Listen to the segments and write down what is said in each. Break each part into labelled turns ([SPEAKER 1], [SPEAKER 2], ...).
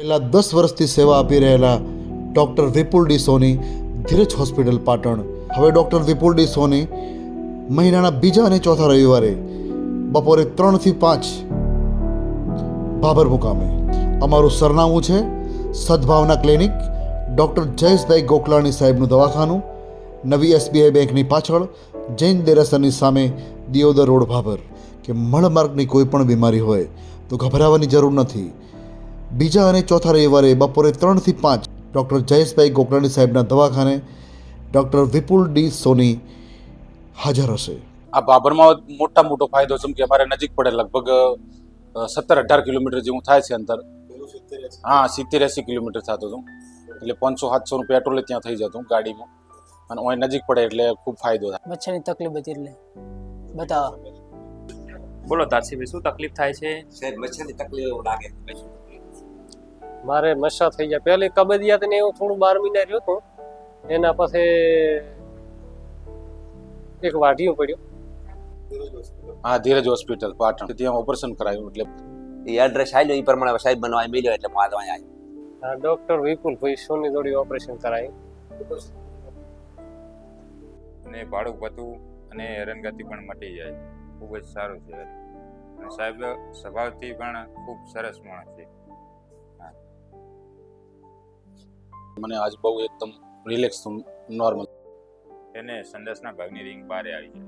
[SPEAKER 1] છેલ્લા દસ વર્ષથી સેવા આપી રહેલા doctor Vipul D Soni Dhiraj hospital Patan. હવે ડૉક્ટર વિપુલ ડી સોની મહિનાના બીજા અને ચોથા રવિવારે બપોરે ત્રણથી પાંચ ભાભર મુકામે. અમારું સરનામું છે સદભાવના ક્લિનિક, ડૉક્ટર જયેશભાઈ ગોકલાણી સાહેબનું દવાખાનું, નવી એસબીઆઈ બેંકની પાછળ, જૈન દેરાસરની સામે દિયોદર રોડ ભાભર. કે મળમાર્ગની કોઈ પણ બીમારી હોય તો ગભરાવાની જરૂર નથી. બીજા અને ચોથા રવિવારે બપોરે ત્રણથી પાંચ ડૉક્ટર જયેશભાઈ ગોકરાણી સાહેબના દવાખાને ડૉક્ટર વિપુલ ડી સોની હાજર હશે.
[SPEAKER 2] આ બાબરમાં મોટા મોટો ફાયદો છે કે અમારે નજીક પડે લગભગ સત્તર અઢાર કિલોમીટર જેવું થાય છે અંતર. હા સિત્તેર એંસી કિલોમીટર થતું હતું. એટલે પાંચસો સાતસોનું પેટ્રોલ ત્યાં થઈ જતું ગાડીમાં. અને અહીં નજીક પડે એટલે ખૂબ ફાયદો થાય.
[SPEAKER 3] મચ્છરની તકલીફ હતી એટલે. બતાવો.
[SPEAKER 4] બોલો તારસીભાઈ શું તકલીફ થાય છે?
[SPEAKER 5] સાહેબ મચ્છરની તકલીફ એવું લાગે
[SPEAKER 6] મારે મસા થઈ ગયા. પહેલી કબજિયાત ને એવું થોડું બાર મહિના રહ્યું હતું. એના પછી એક વાઢીઓ પડ્યો.
[SPEAKER 2] હા ધીરજ હોસ્પિટલ પાટણ. ત્યાં ઓપરેશન કરાયું એટલે
[SPEAKER 5] એ એડ્રેસ આવ્યો એ પ્રમાણે સાહેબ બનવા મળ્યો એટલે હું આ દવા આવ્યો.
[SPEAKER 6] આ ડોક્ટર વિપુલ ભાઈ સોની જોડી ઓપરેશન કરાયું.
[SPEAKER 4] અને ભાડું પતું અને હેરાનગતિ પણ મટી જાય. ખૂબ જ સારું છે. અને સાહેબ સ્વભાવથી પણ ખૂબ સરસ માણસ છે.
[SPEAKER 2] મને આજ બહુ એકદમ રિલેક્સ નોર્મલ
[SPEAKER 4] એને સંદેશના ભાગની રિંગ બારે આવી છે.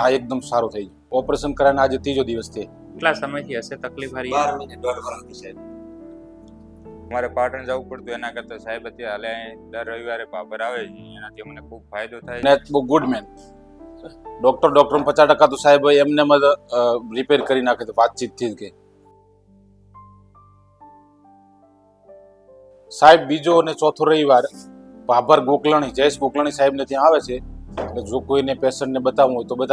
[SPEAKER 2] આ એકદમ સારું થઈ ગયું. ઓપરેશન કરાને આજે ત્રીજો દિવસ છે.
[SPEAKER 4] કેટલા સમયથી હશે તકલીફ હારી?
[SPEAKER 5] બાર મહિને દોઢ વર્ષથી સાહેબ.
[SPEAKER 4] મારે પાટણ જવું પડતું એના કરતા સાહેબ અત્યારે હાલે અહીં દર રવિવારે પાપર આવે છે. એનાથી મને ખૂબ ફાયદો થાય
[SPEAKER 2] ને બહુ ગુડ મેન ડોક્ટર ડોક્ટર પચાસ ટકા તો સાહેબ એમને રિપેર કરી નાખે તો વાતચીતથી જ કે. સાહેબ, બીજો અને ચોથો રવિવાર ભાભર ગોકલણી જયેશ ગોકલણી સાહેબને ત્યાં આવે છે. એટલે જો કોઈને પેશન્ટને બતાવવું હોય તો બધા